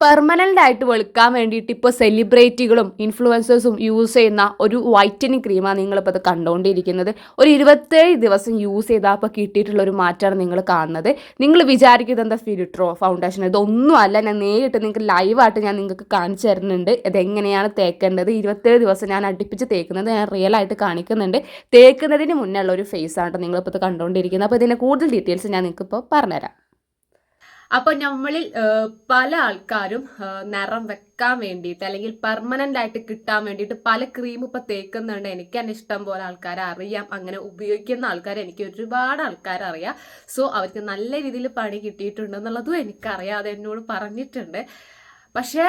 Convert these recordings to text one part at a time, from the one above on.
Permanent ആയിട്ട് വെളുക്കാൻ വേണ്ടിയിട്ട് ഇപ്പോൾ സെലിബ്രിറ്റികളും ഇൻഫ്ലുവൻസേഴ്സും യൂസ് ചെയ്യുന്ന ഒരു വൈറ്റനിങ് ക്രീമാണ് നിങ്ങളിപ്പോൾ അത് കണ്ടുകൊണ്ടിരിക്കുന്നത് ഒരു ഇരുപത്തേഴ് ദിവസം യൂസ് ചെയ്താൽ അപ്പോൾ കിട്ടിയിട്ടുള്ള ഒരു മാറ്റമാണ് നിങ്ങൾ കാണുന്നത്. നിങ്ങൾ വിചാരിക്കുന്നത് എന്താ ഫിലിട്രോ ഫൗണ്ടേഷൻ ഇതൊന്നും അല്ല. ഞാൻ നേരിട്ട് നിങ്ങൾക്ക് ലൈവായിട്ട് ഞാൻ നിങ്ങൾക്ക് കാണിച്ചു തരുന്നുണ്ട്. ഇതെങ്ങനെയാണ് തേക്കേണ്ടത്? ഇരുപത്തേഴ് ദിവസം ഞാൻ അടുപ്പിച്ച് തേക്കുന്നത് ഞാൻ റിയൽ ആയിട്ട് കാണിക്കുന്നുണ്ട്. തേക്കുന്നതിന് മുന്നേ ഉള്ള ഒരു ഫേസ് ആണ് നിങ്ങളിപ്പോൾ ഇത് കണ്ടുകൊണ്ടിരിക്കുന്നത് അപ്പോൾ ഇതിന്റെ കൂടുതൽ ഡീറ്റെയിൽസ് ഞാൻ നിങ്ങൾക്ക് ഇപ്പോൾ പറഞ്ഞുതരാം. അപ്പോൾ നമ്മളിൽ പല ആൾക്കാരും നിറം വെക്കാൻ വേണ്ടിയിട്ട് അല്ലെങ്കിൽ പെർമനന്റ് ആയിട്ട് കിട്ടാൻ വേണ്ടിയിട്ട് പല ക്രീം ഇപ്പൊ തേക്കുന്നുണ്ട്. എനിക്ക് തന്നെ ഇഷ്ടം പോലെ ആൾക്കാരെ അറിയാം. അങ്ങനെ ഉപയോഗിക്കുന്ന ആൾക്കാരെ എനിക്ക് ഒരുപാട് ആൾക്കാരെ അറിയാം. സോ അവർക്ക് നല്ല രീതിയിൽ പണി കിട്ടിയിട്ടുണ്ടെന്നുള്ളതും എനിക്കറിയാം. അത് എന്നോട് പറഞ്ഞിട്ടുണ്ട്. പക്ഷേ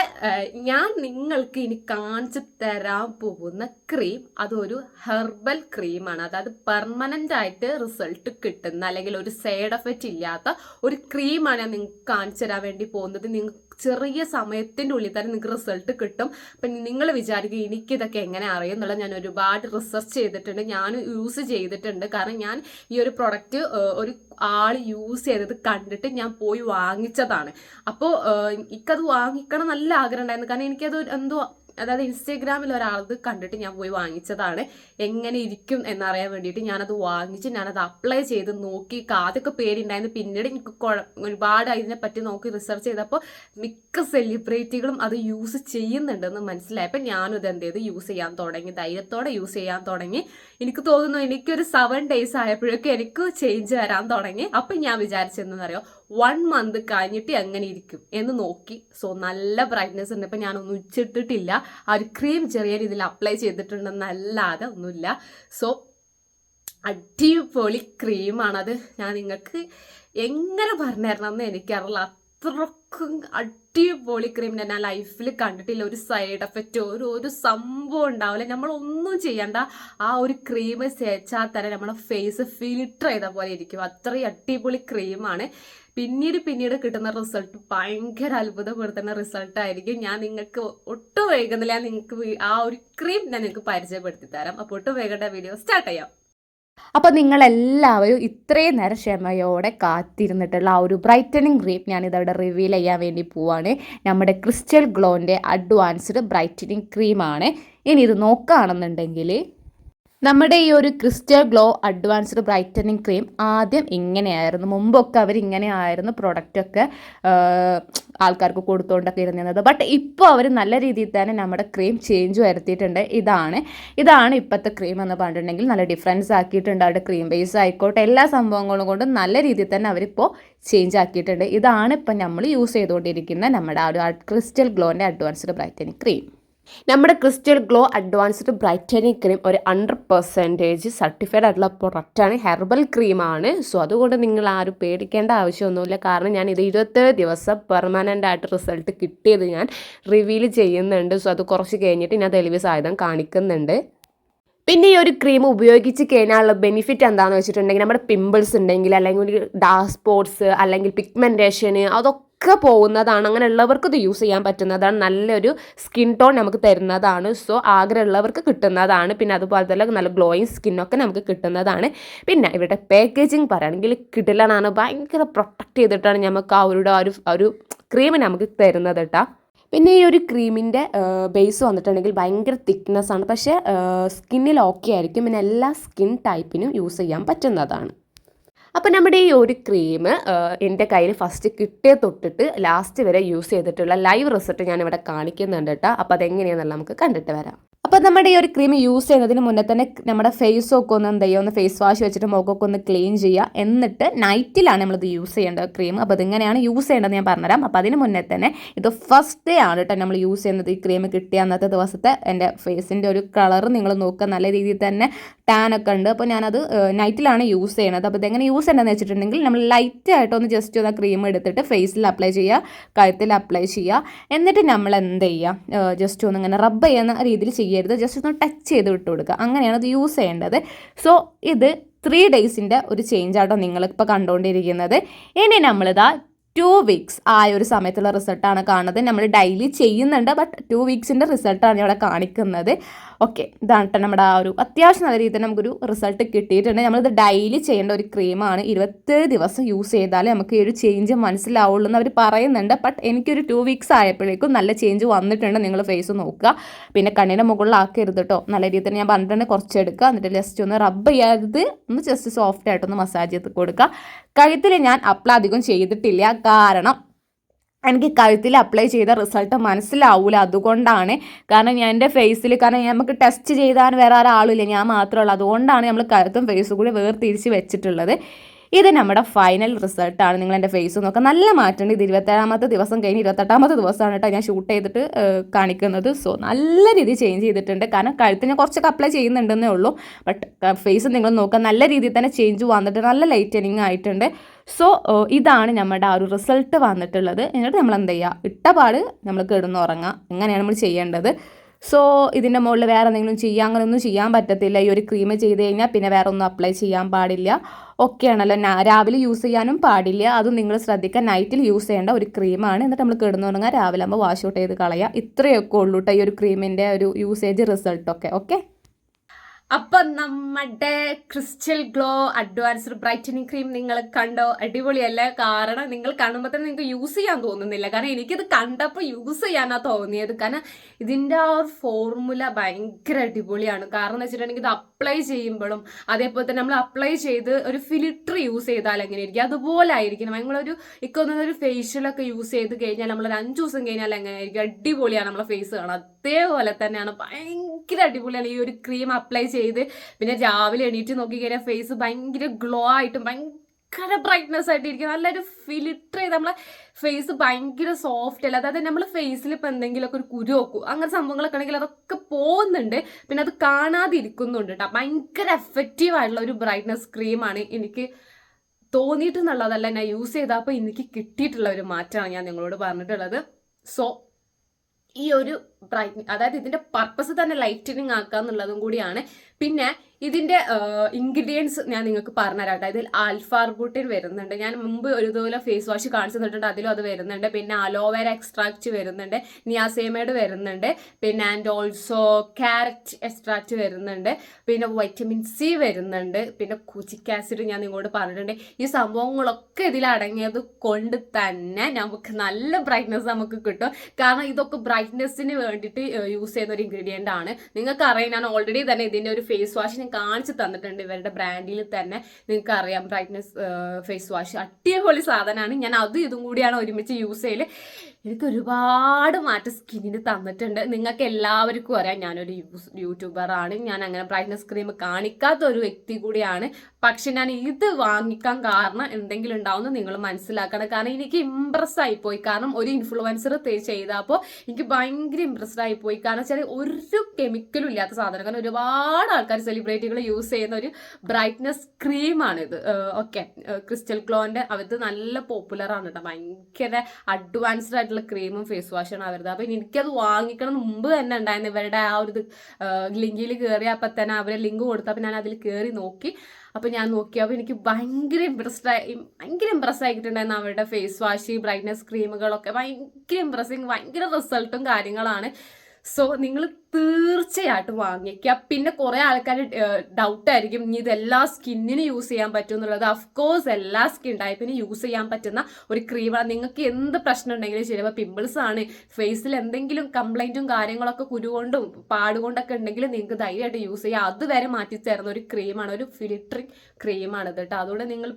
ഞാൻ നിങ്ങൾക്ക് ഇനി കാണിച്ചു തരാൻ പോകുന്ന ക്രീം അതൊരു ഹെർബൽ ക്രീമാണ്. അതായത് പെർമനന്റ് ആയിട്ട് റിസൾട്ട് കിട്ടുന്ന അല്ലെങ്കിൽ ഒരു സൈഡ് എഫക്റ്റ് ഇല്ലാത്ത ഒരു ക്രീമാണ് ഞാൻ നിങ്ങൾക്ക് കാണിച്ചു തരാൻ വേണ്ടി പോകുന്നത്. നിങ്ങൾക്ക് ചെറിയ സമയത്തിന്റെ ഉള്ളിൽ തന്നെ നിങ്ങൾക്ക് റിസൾട്ട് കിട്ടും. അപ്പം നിങ്ങൾ വിചാരിക്കും എനിക്കിതൊക്കെ എങ്ങനെ അറിയും എന്നുള്ളത് ഞാൻ ഒരുപാട് റിസർച്ച് ചെയ്തിട്ടുണ്ട് ഞാൻ യൂസ് ചെയ്തിട്ടുണ്ട്. കാരണം ഞാൻ ഈ ഒരു പ്രൊഡക്റ്റ് ഒരു ആൾ യൂസ് ചെയ്തത് കണ്ടിട്ട് ഞാൻ പോയി വാങ്ങിച്ചതാണ്. അപ്പോൾ എനിക്കത് വാങ്ങിക്കണം നല്ല ആഗ്രഹം ഉണ്ടായിരുന്നു. കാരണം എനിക്കത് എന്തോ അതായത് ഇൻസ്റ്റാഗ്രാമിൽ ഒരാളത് കണ്ടിട്ട് ഞാൻ പോയി വാങ്ങിച്ചതാണ്. എങ്ങനെ ഇരിക്കും എന്നറിയാൻ വേണ്ടിയിട്ട് ഞാനത് വാങ്ങിച്ച് ഞാനത് അപ്ലൈ ചെയ്ത് നോക്കി. ആദ്യമൊക്കെ പേരുണ്ടായിരുന്നു പിന്നീട് എനിക്ക് ഒരുപാട് അതിനെ പറ്റി നോക്കി റിസർച്ച് ചെയ്തപ്പോൾ മിക്ക സെലിബ്രിറ്റികളും അത് യൂസ് ചെയ്യുന്നുണ്ടെന്ന് മനസ്സിലായപ്പോൾ ഞാനും ഇത് എന്ത് ചെയ്ത്? യൂസ് ചെയ്യാൻ തുടങ്ങി. ധൈര്യത്തോടെ യൂസ് ചെയ്യാൻ തുടങ്ങി. എനിക്ക് തോന്നുന്നു എനിക്കൊരു സെവൻ ഡേയ്സ് ആയപ്പോഴേക്കും എനിക്ക് ചേഞ്ച് വരാൻ തുടങ്ങി. അപ്പം ഞാൻ വിചാരിച്ചെന്നറിയോ വൺ മന്ത് കഴിഞ്ഞിട്ട് എങ്ങനെ ഇരിക്കും എന്ന് നോക്കി. സോ നല്ല ബ്രൈറ്റ്നെസ് ഉണ്ട്. ഇപ്പം ഞാനൊന്നും ഉച്ചിട്ടിട്ടില്ല ആ ഒരു ക്രീം ചെറിയ രീതിയിൽ അപ്ലൈ ചെയ്തിട്ടുണ്ടെന്നല്ലാതെ ഒന്നുമില്ല. സോ അടിപൊളി ക്രീമാണത് ഞാൻ നിങ്ങൾക്ക് എങ്ങനെ പറഞ്ഞു തരണം എന്ന് എനിക്കറിയില്ല. അത്രക്കും അടിപൊളി ക്രീം ഞാൻ ആ ലൈഫിൽ കണ്ടിട്ടില്ല. ഒരു സൈഡ് എഫക്റ്റ് ഒരു ഒരു സംഭവം ഉണ്ടാവില്ല. നമ്മൾ ഒന്നും ചെയ്യണ്ട. ആ ഒരു ക്രീം തേച്ചാൽ തന്നെ നമ്മുടെ ഫേസ് ഫിൽട്ടർ ചെയ്ത പോലെ ഇരിക്കും. അത്രയും അടിപൊളി ക്രീമാണ് പിന്നീട് പിന്നീട് കിട്ടുന്ന റിസൾട്ട് ഭയങ്കര അത്ഭുതപ്പെടുത്തുന്ന റിസൾട്ട് ആയിരിക്കും. ഞാൻ നിങ്ങൾക്ക് ഒട്ടും വൈകുന്നില്ല നിങ്ങൾക്ക് ആ ഒരു ക്രീം ഞാൻ നിങ്ങൾക്ക് പരിചയപ്പെടുത്തി തരാം. അപ്പോൾ ഒട്ടും വൈകേണ്ട വീഡിയോ സ്റ്റാർട്ട് ചെയ്യാം. അപ്പോൾ നിങ്ങളെല്ലാവരും ഇത്രയും നേരം ക്ഷമയോടെ കാത്തിരുന്നിട്ടുള്ള ആ ഒരു ബ്രൈറ്റനിങ് ക്രീം ഞാനിതവിടെ റിവീൽ ചെയ്യാൻ വേണ്ടി പോവാണ്. നമ്മുടെ ക്രിസ്റ്റൽ ഗ്ലോന്റെ അഡ്വാൻസ്ഡ് ബ്രൈറ്റനിങ് ക്രീമാണ് ഇനി ഇത് നോക്കുകയാണെന്നുണ്ടെങ്കിൽ നമ്മുടെ ഈ ഒരു crystal glow advanced brightening cream ആദ്യം ഇങ്ങനെയായിരുന്നു. മുമ്പൊക്കെ അവർ ഇങ്ങനെയായിരുന്നു പ്രൊഡക്റ്റൊക്കെ ആൾക്കാർക്ക് കൊടുത്തുകൊണ്ടൊക്കെ ഇരുന്നിരുന്നത് ബട്ട് ഇപ്പോൾ അവർ നല്ല രീതിയിൽ തന്നെ നമ്മുടെ ക്രീം ചേഞ്ച് വരുത്തിയിട്ടുണ്ട്. ഇതാണ്. ഇതാണ് ഇപ്പോഴത്തെ ക്രീം എന്ന് പറഞ്ഞിട്ടുണ്ടെങ്കിൽ നല്ല ഡിഫറൻസ് ആക്കിയിട്ടുണ്ട്. അവരുടെ ക്രീം ബേസ് ആയിക്കോട്ടെ എല്ലാ സംഭവങ്ങളും കൊണ്ടും നല്ല രീതിയിൽ തന്നെ അവരിപ്പോൾ ചേഞ്ച് ആക്കിയിട്ടുണ്ട്. ഇതാണ് ഇപ്പം നമ്മൾ യൂസ് ചെയ്തുകൊണ്ടിരിക്കുന്ന നമ്മുടെ ആ ഒരു ക്രിസ്റ്റൽ ഗ്ലോന്റെ അഡ്വാൻസ്ഡ് ബ്രൈറ്റനിങ് ക്രീം നമ്മുടെ crystal glow advanced brightening cream ഒരു ഹൺഡ്രഡ് പെർസെന്റേജ് സർട്ടിഫൈഡ് ആയിട്ടുള്ള പ്രൊഡക്റ്റാണ് ഹെർബൽ ക്രീമാണ് സോ അതുകൊണ്ട് നിങ്ങൾ ആരും പേടിക്കേണ്ട ആവശ്യമൊന്നുമില്ല. കാരണം ഞാൻ ഇത് ഇരുപത്തേഴ് ദിവസം പെർമനന്റ് ആയിട്ട് റിസൾട്ട് കിട്ടിയത് ഞാൻ റിവീൽ ചെയ്യുന്നുണ്ട്. സോ അത് കുറച്ച് കഴിഞ്ഞിട്ട് ഞാൻ തെളിവ് സായുധം കാണിക്കുന്നുണ്ട്. പിന്നെ ഈ ഒരു ക്രീം ഉപയോഗിച്ച് കഴിഞ്ഞാലുള്ള ബെനിഫിറ്റ് എന്താണെന്ന് വെച്ചിട്ടുണ്ടെങ്കിൽ നമ്മുടെ പിമ്പിൾസ് ഉണ്ടെങ്കിൽ അല്ലെങ്കിൽ ഡാർക്ക് സ്പോട്സ് അല്ലെങ്കിൽ പിഗ്മെന്റേഷന് അതൊക്കെ ഒക്കെ പോകുന്നതാണ്. അങ്ങനെ ഉള്ളവർക്ക് ഇത് യൂസ് ചെയ്യാൻ പറ്റുന്നതാണ്. നല്ലൊരു സ്കിൻ ടോൺ നമുക്ക് തരുന്നതാണ്. സോ ആഗ്രഹമുള്ളവർക്ക് കിട്ടുന്നതാണ്. പിന്നെ അതുപോലെ തന്നെ നല്ല ഗ്ലോയിങ് സ്കിന്നൊക്കെ നമുക്ക് കിട്ടുന്നതാണ്. പിന്നെ ഇവരുടെ പാക്കേജിങ് പറയുകയാണെങ്കിൽ കിടിലനാണ്. ഭയങ്കര പ്രൊട്ടക്ട് ചെയ്തിട്ടാണ് നമുക്ക് ആ ഒരു ഒരു ക്രീം നമുക്ക് തരുന്നത് കേട്ടോ പിന്നെ ഈ ഒരു ക്രീമിന്റെ ബേസ് വന്നിട്ടുണ്ടെങ്കിൽ ഭയങ്കര തിക്നെസ് ആണ്. പക്ഷേ സ്കിന്നിൽ ഓക്കെ ആയിരിക്കും. പിന്നെ എല്ലാ സ്കിൻ ടൈപ്പിനും യൂസ് ചെയ്യാൻ പറ്റുന്നതാണ്. അപ്പോൾ നമ്മുടെ ഈ ഒരു ക്രീം എന്റെ കയ്യിൽ ഫസ്റ്റ് കിട്ടിയ തൊട്ടിട്ട് ലാസ്റ്റ് വരെ യൂസ് ചെയ്തിട്ടുള്ള ലൈവ് റിസൾട്ട് ഞാനിവിടെ കാണിക്കുന്നുണ്ട് കേട്ടോ അപ്പോൾ അതെങ്ങനെയാണെന്നുള്ള നമുക്ക് കണ്ടിട്ട് വരാം. അപ്പോൾ നമ്മുടെ ഈ ഒരു ക്രീം യൂസ് ചെയ്യുന്നതിന് മുന്നേ തന്നെ നമ്മുടെ ഫേസൊക്കെ ഒന്ന് എന്ത് ചെയ്യുക? ഒന്ന് ഫേസ് വാഷ് വെച്ചിട്ട് മുഖമൊക്കെ ഒന്ന് ക്ലീൻ ചെയ്യുക. എന്നിട്ട് നൈറ്റിലാണ് നമ്മളിത് യൂസ് ചെയ്യേണ്ടത് ക്രീം അപ്പോൾ ഇതിങ്ങനെയാണ് യൂസ് ചെയ്യേണ്ടത് ഞാൻ പറഞ്ഞുതരാം. അപ്പോൾ അതിന് മുന്നേ തന്നെ ഇത് ഫസ്റ്റ് ഡേ ആണ് കേട്ടോ നമ്മൾ യൂസ് ചെയ്യുന്നത് ഈ ക്രീം കിട്ടിയ അന്നത്തെ ദിവസത്തെ എന്റെ ഫേസിന്റെ ഒരു കളർ നിങ്ങൾ നോക്കുക. നല്ല രീതിയിൽ തന്നെ ടാൻ ഒക്കെ ഉണ്ട്. അപ്പോൾ ഞാനത് നൈറ്റിലാണ് യൂസ് ചെയ്യണത്. അപ്പോൾ ഇതെങ്ങനെ യൂസ് ചെയ്യണമെന്ന് വെച്ചിട്ടുണ്ടെങ്കിൽ നമ്മൾ ലൈറ്റ് ആയിട്ട് ഒന്ന് ജസ്റ്റ് ഒന്ന് ക്രീം എടുത്തിട്ട് ഫേസിൽ അപ്ലൈ ചെയ്യുക കഴുത്തിൽ അപ്ലൈ ചെയ്യുക. എന്നിട്ട് നമ്മൾ എന്ത് ചെയ്യുക? ജസ്റ്റ് ഒന്ന് ഇങ്ങനെ റബ്ബ് ചെയ്യുന്ന രീതിയിൽ ചെയ്യരുത്. ജസ്റ്റ് ഒന്ന് ടച്ച് ചെയ്ത് വിട്ട് കൊടുക്കുക. അങ്ങനെയാണ് ഇത് യൂസ് ചെയ്യേണ്ടത്. സോ ഇത് ത്രീ ഡേയ്സിന്റെ ഒരു ചേഞ്ച് ആട്ടോ നിങ്ങളിപ്പോൾ കണ്ടുകൊണ്ടിരിക്കുന്നത് ഇനി നമ്മളിതാ ടു വീക്സ് ആ ഒരു സമയത്തുള്ള റിസൾട്ടാണ് കാണുന്നത്. നമ്മൾ ഡെയിലി ചെയ്യുന്നുണ്ട് ബട്ട് ടു വീക്സിന്റെ റിസൾട്ടാണ് ഇവിടെ കാണിക്കുന്നത്. ഓക്കെ ഇതാണ് കേട്ടോ നമ്മുടെ ആ ഒരു അത്യാവശ്യം നല്ല രീതിയിൽ നമുക്കൊരു റിസൾട്ട് കിട്ടിയിട്ടുണ്ട്. നമ്മളിത് ഡെയിലി ചെയ്യേണ്ട ഒരു ക്രീമാണ് ഇരുപത്തേഴ് ദിവസം യൂസ് ചെയ്താലേ നമുക്ക് ഈ ഒരു ചേഞ്ച് മനസ്സിലാവുള്ളൂ എന്ന് അവർ പറയുന്നുണ്ട്. ബട്ട് എനിക്കൊരു ടു വീക്സ് ആയപ്പോഴേക്കും നല്ല ചേഞ്ച് വന്നിട്ടുണ്ട്. നിങ്ങൾ ഫേസ് നോക്കുക. പിന്നെ കണ്ണിന്റെ മുകളിലാക്കരുത് കേട്ടോ നല്ല രീതിയിൽ ഞാൻ പറഞ്ഞിട്ടുണ്ട് കുറച്ച് എടുക്കുക എന്നിട്ട് ജസ്റ്റ് ഒന്ന് റബ്ബ് ചെയ്യാതെ ഒന്ന് ജസ്റ്റ് സോഫ്റ്റ് ആയിട്ടൊന്ന് മസാജ് ചെയ്ത് കൊടുക്കുക. കഴുത്തിൽ ഞാൻ അപ്ലൈ അധികം ചെയ്തിട്ടില്ല. കാരണം എനിക്ക് കഴുത്തിൽ അപ്ലൈ ചെയ്ത റിസൾട്ട് മനസ്സിലാവൂല. അതുകൊണ്ടാണ് കാരണം ഞാൻ എന്റെ ഫേസിൽ കാരണം നമുക്ക് ടെസ്റ്റ് ചെയ്താൽ വേറെ ഒരാളില്ല ഞാൻ മാത്രമേ ഉള്ളൂ. അതുകൊണ്ടാണ് നമ്മൾ കഴുത്തും ഫേസും കൂടി വേർതിരിച്ച് വെച്ചിട്ടുള്ളത്. ഇത് നമ്മുടെ ഫൈനൽ റിസൾട്ടാണ് നിങ്ങൾ എന്റെ ഫേസ് നോക്കുക നല്ല മാറ്റമുണ്ട്. ഇത് ഇരുപത്തേഴാമത്തെ ദിവസം കഴിഞ്ഞ് ഇരുപത്തെട്ടാമത്തെ ദിവസമാണ് കേട്ടോ ഞാൻ ഷൂട്ട് ചെയ്തിട്ട് കാണിക്കുന്നത്. സോ നല്ല രീതിയിൽ ചേഞ്ച് ചെയ്തിട്ടുണ്ട്. കാരണം കഴുത്ത് ഞാൻ കുറച്ചൊക്കെ അപ്ലൈ ചെയ്യുന്നുണ്ടെന്നേ ഉള്ളൂ. ബട്ട് ഫേസ് നിങ്ങൾ നോക്കുക. നല്ല രീതിയിൽ തന്നെ ചേഞ്ച് വന്നിട്ട് നല്ല ലൈറ്റനിങ് ആയിട്ടുണ്ട്. സോ ഇതാണ് നമ്മുടെ ആ ഒരു റിസൾട്ട് വന്നിട്ടുള്ളത്. എന്നിട്ട് നമ്മൾ എന്ത് ചെയ്യുക? ഇട്ടപാട് നമ്മൾ കിടന്നുറങ്ങുക. എങ്ങനെയാണ് നമ്മൾ ചെയ്യേണ്ടത്. സോ ഇതിന്റെ മുകളിൽ വേറെ എന്തെങ്കിലും ചെയ്യാം? അങ്ങനെയൊന്നും ചെയ്യാൻ പറ്റത്തില്ല. ഈ ഒരു ക്രീം ചെയ്ത് കഴിഞ്ഞാൽ പിന്നെ വേറെ ഒന്നും അപ്ലൈ ചെയ്യാൻ പാടില്ല. ഒക്കെയാണല്ലോ. രാവിലെ യൂസ് ചെയ്യാനും പാടില്ല. അതും നിങ്ങൾ ശ്രദ്ധിക്കുക. നൈറ്റിൽ യൂസ് ചെയ്യേണ്ട ഒരു ക്രീമാണ്. എന്നിട്ട് നമ്മൾ കിടന്നുറങ്ങുക രാവിലെ ആകുമ്പോൾ വാഷ് ഔട്ട് ചെയ്ത് കളയുക. ഇത്രയൊക്കെ ഉള്ളൂ കേട്ടോ ഈ ഒരു ക്രീമിന്റെ ഒരു യൂസേജ് റിസൾട്ടൊക്കെ ഓക്കെ അപ്പൊ നമ്മുടെ crystal glow advanced brightening cream നിങ്ങൾ കണ്ടോ? അടിപൊളിയല്ല? കാരണം നിങ്ങൾ കാണുമ്പോൾ തന്നെ നിങ്ങൾക്ക് യൂസ് ചെയ്യാൻ തോന്നുന്നില്ല. കാരണം എനിക്കിത് കണ്ടപ്പോൾ യൂസ് ചെയ്യാനാ തോന്നിയത്. കാരണം ഇതിന്റെ ആ ഒരു ഫോർമുല ഭയങ്കര അടിപൊളിയാണ്. കാരണം എന്ന് വെച്ചിട്ടുണ്ടെങ്കിൽ ഇത് അപ്ലൈ ചെയ്യുമ്പോഴും അതേപോലെ തന്നെ നമ്മൾ അപ്ലൈ ചെയ്ത് ഒരു ഫിലിറ്റർ യൂസ് ചെയ്താൽ എങ്ങനെ ഇരിക്കും അതുപോലെ ആയിരിക്കണം. നമ്മളൊരു ഇക്കൊന്നും ഒരു ഫേഷ്യലൊക്കെ യൂസ് ചെയ്ത് കഴിഞ്ഞാൽ നമ്മളൊരു അഞ്ച് ദിവസം കഴിഞ്ഞാൽ എങ്ങനെയായിരിക്കും? അടിപൊളിയാണ് നമ്മളെ ഫേസ് കാണാം അതേപോലെ തന്നെയാണ് ഭയങ്കര അടിപൊളിയാണ് ഈ ഒരു ക്രീം അപ്ലൈ ചെയ്ത് പിന്നെ രാവിലെ എണീറ്റ് നോക്കി കഴിഞ്ഞാൽ ഫേസ് ഭയങ്കര ഗ്ലോ ആയിട്ടും ഭയങ്കര ബ്രൈറ്റ്നെസ് ആയിട്ട് ഇരിക്കും. നല്ലൊരു ഫിൽറ്റർ ചെയ്ത് നമ്മളെ ഫേസ് ഭയങ്കര സോഫ്റ്റ് അല്ല. അതായത് നമ്മൾ ഫേസിൽ ഇപ്പം എന്തെങ്കിലുമൊക്കെ ഒരു കുരു വെക്കും. അങ്ങനെ സംഭവങ്ങളൊക്കെ ആണെങ്കിൽ അതൊക്കെ പോകുന്നുണ്ട്. പിന്നെ അത് കാണാതിരിക്കുന്നുണ്ട് കേട്ടോ ഭയങ്കര എഫക്റ്റീവ് ആയിട്ടുള്ള ഒരു ബ്രൈറ്റ്നസ് ക്രീമാണ് എനിക്ക് തോന്നിയിട്ടെന്നുള്ളതല്ല ഞാൻ യൂസ് ചെയ്തപ്പോൾ എനിക്ക് കിട്ടിയിട്ടുള്ള ഒരു മാറ്റമാണ് ഞാൻ നിങ്ങളോട് പറഞ്ഞിട്ടുള്ളത്. സോ ഈ ഒരു ബ്രൈറ്റ് അതായത് ഇതിന്റെ പർപ്പസ് തന്നെ ലൈറ്റനിങ് ആക്കുക എന്നുള്ളതും കൂടിയാണ്. പിന്നെ ഇതിന്റെ ഇൻഗ്രീഡിയൻസ് ഞാൻ നിങ്ങൾക്ക് പറഞ്ഞുതരാം കേട്ടോ ഇതിൽ ആൽഫാർബുട്ടിൻ വരുന്നുണ്ട്. ഞാൻ മുമ്പ് ഒരു ഇതുപോലെ ഫേസ് വാഷ് കാണിച്ചു തന്നിട്ടുണ്ട്. അതിലും അത് വരുന്നുണ്ട്. പിന്നെ അലോവേര എക്സ്ട്രാക്റ്റ് വരുന്നുണ്ട്. നിയാസേമേഡ് വരുന്നുണ്ട്. പിന്നെ ആൻഡ് ഓൾസോ ക്യാരറ്റ് എക്സ്ട്രാക്റ്റ് വരുന്നുണ്ട്. പിന്നെ വൈറ്റമിൻ സി വരുന്നുണ്ട്. പിന്നെ കുച്ചിക് ആസിഡ് ഞാൻ നിങ്ങളോട് പറഞ്ഞിട്ടുണ്ട്. ഈ സംഭവങ്ങളൊക്കെ ഇതിൽ അടങ്ങിയത് കൊണ്ട് തന്നെ നമുക്ക് നല്ല ബ്രൈറ്റ്നെസ് നമുക്ക് കിട്ടും. കാരണം ഇതൊക്കെ ബ്രൈറ്റ്നെസ്സിന് വേണ്ടിയിട്ട് യൂസ് ചെയ്യുന്ന ഒരു ഇൻഗ്രീഡിയന്റ് ആണ്. നിങ്ങൾക്ക് അറിയാം ഞാൻ ഓൾറെഡി തന്നെ ഇതിന്റെ ഒരു ഫേസ് വാഷ് ഞാൻ കാണിച്ചു തന്നിട്ടുണ്ട് ഇവരുടെ ബ്രാൻഡിൽ തന്നെ. നിങ്ങൾക്ക് അറിയാം ബ്രൈറ്റ്നസ് ഫേസ് വാഷ് അടിപൊളി സാധനമാണ്. ഞാൻ അതും ഇതും കൂടിയാണ് ഒരുമിച്ച് യൂസ് ചെയ്യൽ എനിക്ക് ഒരുപാട് മാറ്റം സ്കിന്നിന് തന്നിട്ടുണ്ട്. നിങ്ങൾക്ക് എല്ലാവർക്കും അറിയാം ഞാനൊരു യൂട്യൂബറാണ് ഞാൻ അങ്ങനെ ബ്രൈറ്റ്നസ് ക്രീം കാണിക്കാത്ത ഒരു വ്യക്തി കൂടിയാണ്. പക്ഷെ ഞാൻ ഇത് വാങ്ങിക്കാൻ കാരണം എന്തെങ്കിലും ഉണ്ടാവുമെന്ന് നിങ്ങൾ മനസ്സിലാക്കണം. കാരണം എനിക്ക് ഇമ്പ്രസ് ആയിപ്പോയി. കാരണം ഒരു ഇൻഫ്ലുവൻസർ ചെയ്തപ്പോൾ എനിക്ക് ഭയങ്കര ഇമ്പ്രസ്ഡ് ആയിപ്പോയി. കാരണം വെച്ചാൽ ഒരു കെമിക്കലും ഇല്ലാത്ത സാധനം. കാരണം ഒരുപാട് ആൾക്കാർ സെലിബ്രിറ്റികൾ യൂസ് ചെയ്യുന്ന ഒരു ബ്രൈറ്റ്നസ് ക്രീമാണിത് ഓക്കെ ക്രിസ്റ്റൽ ക്ലോന്റെ അവർ നല്ല പോപ്പുലർ ആണ് കേട്ടോ ഭയങ്കര അഡ്വാൻസ്ഡ് ആയിട്ടുള്ള ക്രീമും ഫേസ് വാഷാണ് അവരത് അപ്പൊ എനിക്കത് വാങ്ങിക്കണം മുമ്പ് തന്നെ ഉണ്ടായിരുന്നു. ഇവരുടെ ആ ഒരു ലിങ്കിൽ കയറി അപ്പൊ തന്നെ അവരെ ലിങ്ക് കൊടുത്തപ്പോൾ ഞാൻ അതിൽ കയറി നോക്കി. അപ്പൊ ഞാൻ നോക്കിയപ്പോൾ എനിക്ക് ഭയങ്കര ഇമ്പ്രസ്ഡ് ആയി ഭയങ്കര ഇമ്പ്രസ് ആയിട്ടുണ്ടായിരുന്നു അവരുടെ ഫേസ് വാഷ് ബ്രൈറ്റ്നസ് ക്രീമുകളൊക്കെ ഭയങ്കര ഇമ്പ്രസിങ് ഭയങ്കര റിസൾട്ടും കാര്യങ്ങളാണ്. സോ നിങ്ങൾ തീർച്ചയായിട്ടും വാങ്ങിക്കുക പിന്നെ കുറെ ആൾക്കാർ ഡൗട്ട് ആയിരിക്കും ഇനി ഇതെല്ലാ സ്കിന്നിന് യൂസ് ചെയ്യാൻ പറ്റും എന്നുള്ളത് അഫ്കോഴ്സ് എല്ലാ സ്കിൻ ടൈപ്പിനും യൂസ് ചെയ്യാൻ പറ്റുന്ന ഒരു ക്രീമാണ് നിങ്ങൾക്ക് എന്ത് പ്രശ്നം ഉണ്ടെങ്കിലും ചിലപ്പോൾ പിമ്പിൾസ് ആണ്. ഫേസിൽ എന്തെങ്കിലും കംപ്ലൈന്റും കാര്യങ്ങളൊക്കെ കുരുകൊണ്ടും പാടുകൊണ്ടൊക്കെ ഉണ്ടെങ്കിൽ നിങ്ങൾക്ക് ധൈര്യമായിട്ട് യൂസ് ചെയ്യാം. അതുവരെ മാറ്റി തരുന്ന ഒരു ക്രീമാണ് ഒരു ഫിൽട്ടറിങ് ക്രീമാണ് കേട്ടോ. അതുകൊണ്ട് നിങ്ങൾ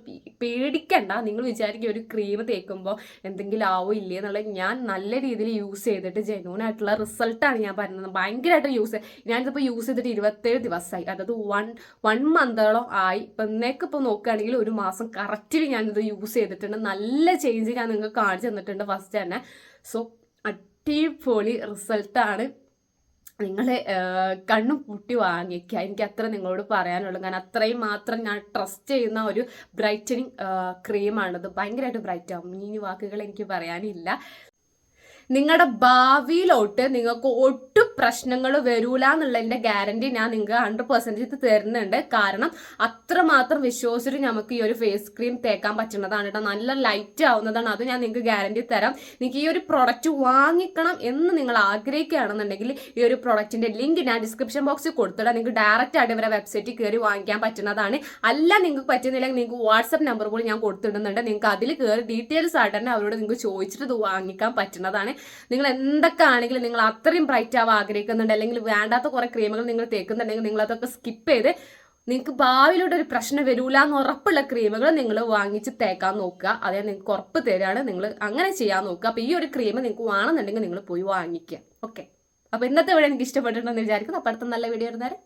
പേടിക്കണ്ട. നിങ്ങൾ വിചാരിക്കുക ഒരു ക്രീം തേക്കുമ്പോൾ എന്തെങ്കിലും ആവോ ഇല്ലേ എന്നുള്ളത്. ഞാൻ നല്ല രീതിയിൽ യൂസ് ചെയ്തിട്ട് ജെന്യൂൻ ആയിട്ടുള്ള റിസൾട്ടാണ് ഞാൻ പറയുന്നത് ഭയങ്കരമായിട്ട് യൂസ് ഞാനിതിപ്പോൾ യൂസ് ചെയ്തിട്ട് ഇരുപത്തേഴ് ദിവസമായി അതായത് വൺ വൺ മന്തോളം ആയി. ഇപ്പം എന്നേക്ക് ഇപ്പോൾ നോക്കുകയാണെങ്കിൽ ഒരു മാസം കറക്റ്റിൽ ഞാനിത് യൂസ് ചെയ്തിട്ടുണ്ട്. നല്ല ചേഞ്ച് ഞാൻ നിങ്ങൾക്ക് കാണിച്ചു തന്നിട്ടുണ്ട് ഫസ്റ്റ് തന്നെ. സോ അടിപൊളി റിസൾട്ടാണ് നിങ്ങൾ കണ്ണും പൂട്ടി വാങ്ങിക്കുക. എനിക്ക് അത്ര നിങ്ങളോട് പറയാനുള്ളൂ. കാരണം അത്രയും മാത്രം ഞാൻ ട്രസ്റ്റ് ചെയ്യുന്ന ഒരു ബ്രൈറ്റനിങ് ക്രീമാണിത് ഭയങ്കരമായിട്ട് ബ്രൈറ്റ് ആവും. ഇനി വാക്കുകൾ എനിക്ക് പറയാനില്ല. നിങ്ങളുടെ ഭാവിയിലോട്ട് നിങ്ങൾക്ക് ഒട്ടും പ്രശ്നങ്ങൾ വരൂല എന്നുള്ളതിന്റെ ഗ്യാരണ്ടി ഞാൻ നിങ്ങൾക്ക് ഹൺഡ്രഡ് പെർസെന്റേജ് തരുന്നുണ്ട്. കാരണം അത്രമാത്രം വിശ്വസിച്ചിട്ട് നമുക്ക് ഈ ഒരു ഫേസ് ക്രീം തേക്കാൻ പറ്റുന്നതാണ് കേട്ടോ നല്ല ലൈറ്റ് ആവുന്നതാണ്. അത് ഞാൻ നിങ്ങൾക്ക് ഗ്യാരണ്ടി തരാം. നിങ്ങൾക്ക് ഈ ഒരു പ്രൊഡക്റ്റ് വാങ്ങിക്കണം എന്ന് നിങ്ങൾ ആഗ്രഹിക്കുകയാണെന്നുണ്ടെങ്കിൽ ഈ ഒരു പ്രൊഡക്റ്റിന്റെ ലിങ്ക് ഞാൻ ഡിസ്ക്രിപ്ഷൻ ബോക്സിൽ കൊടുത്തിടാം. നിങ്ങൾക്ക് ഡയറക്റ്റ് ആയിട്ട് ഇവരെ വെബ്സൈറ്റിൽ കയറി വാങ്ങിക്കാൻ പറ്റുന്നതാണ്. അല്ല നിങ്ങൾക്ക് പറ്റുന്നില്ലെങ്കിൽ നിങ്ങൾക്ക് വാട്സപ്പ് നമ്പർ പോലും ഞാൻ കൊടുത്തിടുന്നുണ്ട്. നിങ്ങൾക്ക് അതിൽ കയറി ഡീറ്റെയിൽസ് ആയിട്ട് തന്നെ അവരോട് നിങ്ങൾക്ക് ചോദിച്ചിട്ട് വാങ്ങിക്കാൻ പറ്റുന്നതാണ്. നിങ്ങൾ എന്തൊക്കെ ആണെങ്കിലും നിങ്ങൾ അത്രയും ബ്രൈറ്റ് ആവാൻ ആഗ്രഹിക്കുന്നുണ്ട്. അല്ലെങ്കിൽ വേണ്ടാത്ത കുറേ ക്രീമുകൾ നിങ്ങൾ തേക്കുന്നുണ്ടെങ്കിൽ നിങ്ങൾ അതൊക്കെ സ്കിപ്പ് ചെയ്ത് നിങ്ങൾക്ക് ഭാവിയിലൂടെ ഒരു പ്രശ്നം വരൂല എന്ന് ഉറപ്പുള്ള ക്രീമുകൾ നിങ്ങൾ വാങ്ങിച്ച് തേക്കാൻ നോക്കുക. അതായത് നിങ്ങൾക്ക് ഉറപ്പ് തരാണ്. നിങ്ങൾ അങ്ങനെ ചെയ്യാൻ നോക്കുക. അപ്പോൾ ഈ ഒരു ക്രീം നിങ്ങൾക്ക് വേണമെന്നുണ്ടെങ്കിൽ നിങ്ങൾ പോയി വാങ്ങിക്കുക. ഓക്കെ അപ്പോൾ ഇന്നത്തെ വീഡിയോ എനിക്ക് ഇഷ്ടപ്പെട്ടിട്ടുണ്ടെന്ന് വിചാരിക്കുന്നു. അപ്പോൾ അടുത്ത നല്ല വീഡിയോ വരുന്നേരം